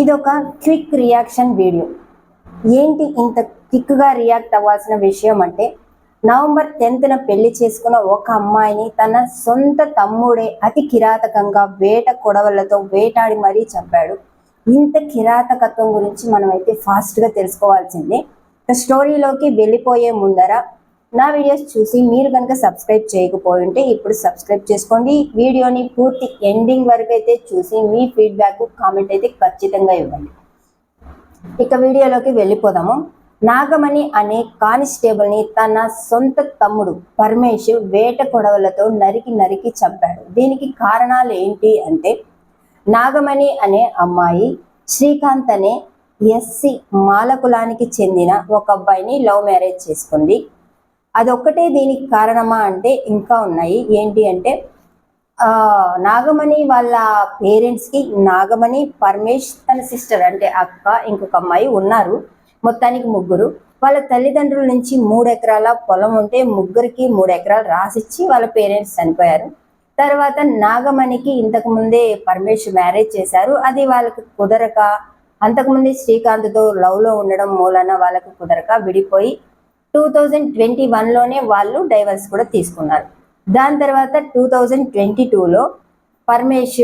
ఇది ఒక quick reaction video. ఏంటి ఇంత క్విక్గా రియాక్ట్ అవ్వాల్సిన విషయం అంటే నవంబర్ టెన్త్న పెళ్ళి చేసుకున్న ఒక అమ్మాయిని తన సొంత తమ్ముడే అతి కిరాతకంగా వేట కొడవలతో వేటాడి మరీ చంపాడు. ఇంత కిరాతకత్వం గురించి మనం అయితే ఫాస్ట్గా తెలుసుకోవాల్సిందే. స్టోరీలోకి వెళ్ళిపోయే ముందర నా వీడియోస్ చూసి మీరు కనుక సబ్స్క్రైబ్ చేయకపోయి ఉంటే ఇప్పుడు సబ్స్క్రైబ్ చేసుకోండి. వీడియోని పూర్తి ఎండింగ్ వరకు అయితే చూసి మీ ఫీడ్బ్యాక్ కామెంట్ అయితే ఖచ్చితంగా ఇవ్వండి. ఇక వీడియోలోకి వెళ్ళిపోదాము. నాగమణి అనే కానిస్టేబుల్ని తన సొంత తమ్ముడు పరమేష్ వేట కొడవలతో నరికి నరికి చంపాడు. దీనికి కారణాలు ఏంటి అంటే నాగమణి అనే అమ్మాయి శ్రీకాంత్ అనే ఎస్సి మాల కులానికి చెందిన ఒక అబ్బాయిని లవ్ మ్యారేజ్ చేసుకుంది. అదొక్కటే దీనికి కారణమా అంటే ఇంకా ఉన్నాయి. ఏంటి అంటే నాగమణి వాళ్ళ పేరెంట్స్కి నాగమణి పరమేష్ తన సిస్టర్ అంటే అక్క ఇంకొక అమ్మాయి ఉన్నారు. మొత్తానికి ముగ్గురు. వాళ్ళ తల్లిదండ్రుల నుంచి మూడు ఎకరాల పొలం ఉంటే ముగ్గురికి మూడు ఎకరాలు రాసిచ్చి వాళ్ళ పేరెంట్స్ చనిపోయారు. తర్వాత నాగమణికి ఇంతకు ముందే పరమేష్ మ్యారేజ్ చేశారు. అది వాళ్ళకి కుదరక అంతకుముందే శ్రీకాంత్తో లవ్లో ఉండడం మూలన వాళ్ళకి కుదరక విడిపోయి టూ థౌజండ్ ట్వంటీ వన్లోనే వాళ్ళు డైవర్స్ కూడా తీసుకున్నారు. దాని తర్వాత టూ థౌజండ్ ట్వంటీ టూలో పరమేష్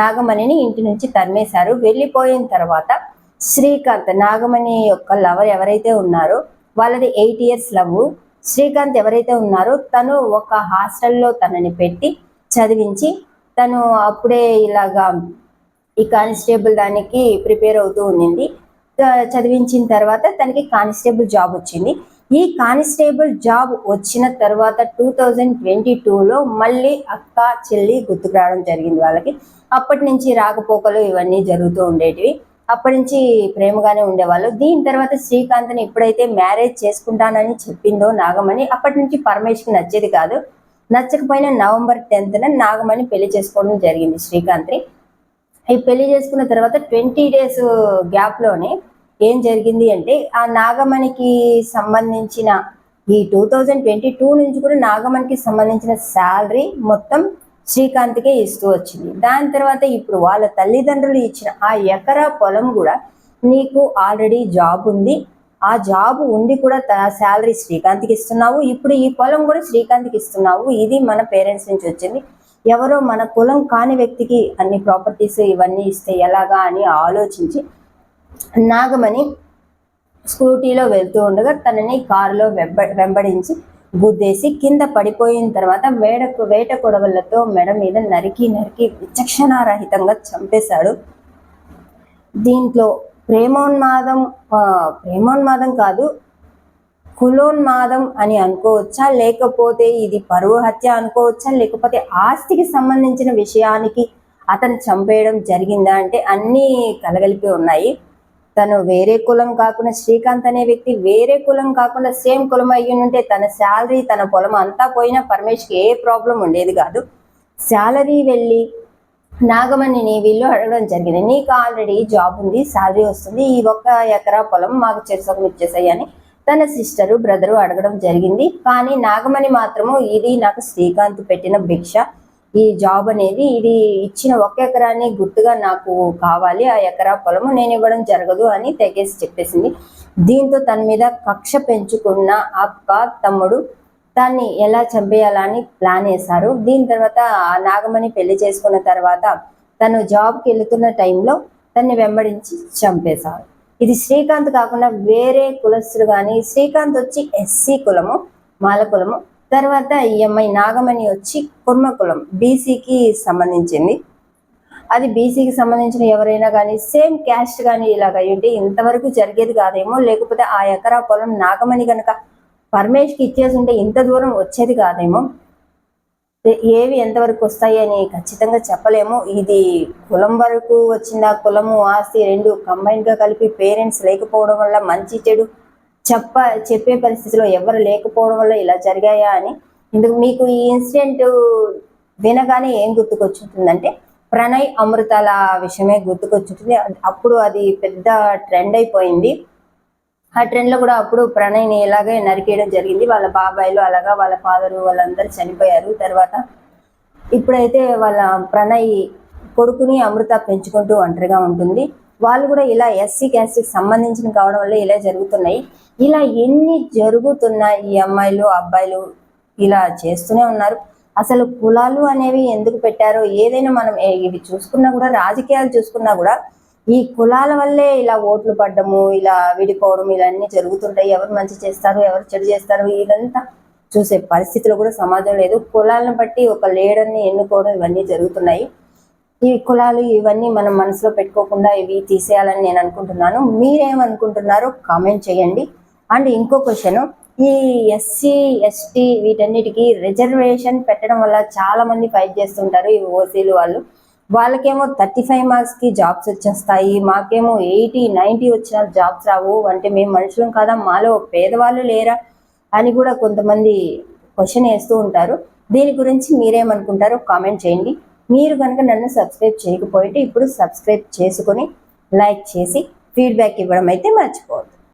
నాగమణిని ఇంటి నుంచి తరిమేశారు. వెళ్ళిపోయిన తర్వాత శ్రీకాంత్ నాగమణి యొక్క లవర్ ఎవరైతే ఉన్నారో వాళ్ళది ఎయిట్ ఇయర్స్ లవ్ శ్రీకాంత్ ఎవరైతే ఉన్నారో తను ఒక హాస్టల్లో తనని పెట్టి చదివించి తను అప్పుడే ఇలాగా ఈ కానిస్టేబుల్ దానికి ప్రిపేర్ అవుతూ ఉండింది. చదివించిన తర్వాత తనకి కానిస్టేబుల్ జాబ్ వచ్చింది. ఈ కానిస్టేబుల్ జాబ్ వచ్చిన తర్వాత టూ థౌజండ్ ట్వంటీ టూలో మళ్ళీ అక్క చెల్లి గుర్తుకు రావడం జరిగింది వాళ్ళకి. అప్పటి నుంచి రాకపోకలు ఇవన్నీ జరుగుతూ ఉండేటివి. అప్పటి నుంచి ప్రేమగానే ఉండేవాళ్ళు. దీని తర్వాత శ్రీకాంత్ని ఎప్పుడైతే మ్యారేజ్ చేసుకుంటానని చెప్పిందో నాగమణి అప్పటి నుంచి పరమేష్కి నచ్చేది కాదు. నచ్చకపోయినా నవంబర్ టెన్త్న నాగమణి పెళ్ళి చేసుకోవడం జరిగింది శ్రీకాంత్ని. ఈ పెళ్ళి చేసుకున్న తర్వాత ట్వంటీ డేస్ గ్యాప్లోనే ఏం జరిగింది అంటే ఆ నాగమణికి సంబంధించిన ఈ టూ థౌజండ్ ట్వంటీ టూ నుంచి కూడా నాగమణికి సంబంధించిన శాలరీ మొత్తం శ్రీకాంత్కే ఇస్తూ వచ్చింది. దాని తర్వాత ఇప్పుడు వాళ్ళ తల్లిదండ్రులు ఇచ్చిన ఆ ఎకరా పొలం కూడా నీకు ఆల్రెడీ జాబ్ ఉంది. ఆ జాబ్ ఉండి కూడా శాలరీ శ్రీకాంత్కి ఇస్తున్నావు. ఇప్పుడు ఈ పొలం కూడా శ్రీకాంత్కి ఇస్తున్నావు. ఇది మన పేరెంట్స్ నుంచి వచ్చింది. ఎవరో మన కులం కాని వ్యక్తికి అన్ని ప్రాపర్టీస్ ఇవన్నీ ఇస్తే ఎలాగా అని ఆలోచించి నాగమణి స్కూటీలో వెళ్తూ ఉండగా తనని కారులో వెంబ వెంబడించి గుద్దేసి కింద పడిపోయిన తర్వాత వేడ వేట కొడవలతో మెడ మీద నరికి నరికి విచక్షణారహితంగా చంపేశాడు. దీంట్లో ప్రేమోన్మాదం ప్రేమోన్మాదం కాదు కులోన్మాదం అని అనుకోవచ్చా? లేకపోతే ఇది పరువు హత్య అనుకోవచ్చా? లేకపోతే ఆస్తికి సంబంధించిన విషయానికి అతను చంపేయడం జరిగిందా? అంటే అన్నీ కలగలిపి ఉన్నాయి. తను వేరే కులం కాకుండా శ్రీకాంత్ అనే వ్యక్తి వేరే కులం కాకుండా సేమ్ కులం అయ్యి ఉంటే తన శాలరీ తన పొలం అంతా పోయినా పరమేష్కి ఏ ప్రాబ్లం ఉండేది కాదు. శాలరీ వెళ్ళి నాగమణిని వీళ్ళు అడగడం జరిగింది. నీకు ఆల్రెడీ జాబ్ ఉంది శాలరీ వస్తుంది ఈ ఒక్క ఎకరా పొలం మాకు చెరుసకం ఇచ్చేసాయి అని తన సిస్టరు బ్రదరు అడగడం జరిగింది. కానీ నాగమణి మాత్రము ఇది నాకు శ్రీకాంత్ పెట్టిన భిక్ష. ఈ జాబ్ అనేది ఇది ఇచ్చిన ఒక ఎకరాన్ని గుర్తుగా నాకు కావాలి. ఆ ఎకరా పొలము నేను ఇవ్వడం జరగదు అని తెగేసి చెప్పేసింది. దీంతో తన మీద కక్ష పెంచుకున్న అక్క తమ్ముడు దాన్ని ఎలా చంపేయాలని ప్లాన్ వేశారు. దీని తర్వాత ఆ నాగమణి పెళ్ళి చేసుకున్న తర్వాత తను జాబ్కి వెళుతున్న టైంలో తన్ని వెంబడించి చంపేశారు. ఇది శ్రీకాంత్ కాకుండా వేరే కులస్తులు కానీ శ్రీకాంత్ వచ్చి ఎస్సీ కులము మాల కులము తర్వాత ఈ అమ్మాయి నాగమణి వచ్చి కుర్మకులం బీసీకి సంబంధించింది. అది బీసీకి సంబంధించిన ఎవరైనా కానీ సేమ్ క్యాస్ట్ కానీ ఇలాగ ఉంటే ఇంతవరకు జరిగేది కాదేమో లేకపోతే ఆ ఎకరా పొలం నాగమణి కనుక పరమేష్కి ఇచ్చేసి ఉంటే ఇంత దూరం వచ్చేది కాదేమో. ఏవి ఎంతవరకు వస్తాయి అని ఖచ్చితంగా చెప్పలేము. ఇది కులం వరకు వచ్చిన కులము ఆస్తి రెండు కంబైన్గా గా కలిపి పేరెంట్స్ లేకపోవడం వల్ల మంచి చెడు చెప్ప చెప్పే పరిస్థితిలో ఎవరు లేకపోవడం వల్ల ఇలా జరిగాయా అని ఇందుకు మీకు ఈ ఇన్సిడెంట్ వినగానే ఏం గుర్తుకొచ్చుంటుందంటే ప్రణయ్ అమృతాల విషయమే గుర్తుకొచ్చుంటుంది. అప్పుడు అది పెద్ద ట్రెండ్ అయిపోయింది. ఆ ట్రెండ్లో కూడా అప్పుడు ప్రణయ్ని ఇలాగే నరికేయడం జరిగింది. వాళ్ళ బాబాయిలు అలాగా వాళ్ళ ఫాదరు వాళ్ళందరూ చనిపోయారు. తర్వాత ఇప్పుడైతే వాళ్ళ ప్రణయ్ కొడుకుని అమృత పెంచుకుంటూ ఒంటరిగా ఉంటుంది. వాళ్ళు కూడా ఇలా ఎస్సీ క్యాస్ట్కి సంబంధించిన కావడం వల్ల ఇలా జరుగుతున్నాయి. ఇలా ఎన్ని జరుగుతున్నాయి ఈ అమ్మాయిలు అబ్బాయిలు ఇలా చేస్తూనే ఉన్నారు. అసలు కులాలు అనేవి ఎందుకు పెట్టారో ఏదైనా మనం ఇవి చూసుకున్నా కూడా రాజకీయాలు చూసుకున్నా కూడా ఈ కులాల వల్లే ఇలా ఓట్లు పడ్డము ఇలా విడిపోవడం ఇలా అన్ని జరుగుతుంటాయి. ఎవరు మంచి చేస్తారు ఎవరు చెడు చేస్తారు ఇదంతా చూసే పరిస్థితులు కూడా సమాజం లేదు. కులాలను బట్టి ఒక లీడర్ని ఎన్నుకోవడం ఇవన్నీ జరుగుతున్నాయి. ఈ కులాలు ఇవన్నీ మనం మనసులో పెట్టుకోకుండా ఇవి తీసేయాలని నేను అనుకుంటున్నాను. మీరేమనుకుంటున్నారో కామెంట్ చేయండి. అండ్ ఇంకో క్వశ్చన్ ఈ ఎస్సీ ఎస్టీ వీటన్నిటికీ రిజర్వేషన్ పెట్టడం వల్ల చాలా మంది ఫైట్ చేస్తుంటారు ఈ ఓసీలు వాళ్ళు. వాళ్ళకేమో థర్టీ ఫైవ్ మార్క్స్కి జాబ్స్ వచ్చేస్తాయి మాకేమో ఎయిటీ నైంటీ వచ్చిన జాబ్స్ రావు అంటే మేము మనుషులం కాదా మాలో పేదవాళ్ళు లేరా అని కూడా కొంతమంది క్వశ్చన్ వేస్తూ ఉంటారు. దీని గురించి మీరేమనుకుంటారో కామెంట్ చేయండి. మీరు కనుక నన్ను సబ్స్క్రైబ్ చేయకపోతే ఇప్పుడు సబ్స్క్రైబ్ చేసుకొని లైక్ చేసి ఫీడ్బ్యాక్ ఇవ్వడం అయితే మర్చిపోవద్దు.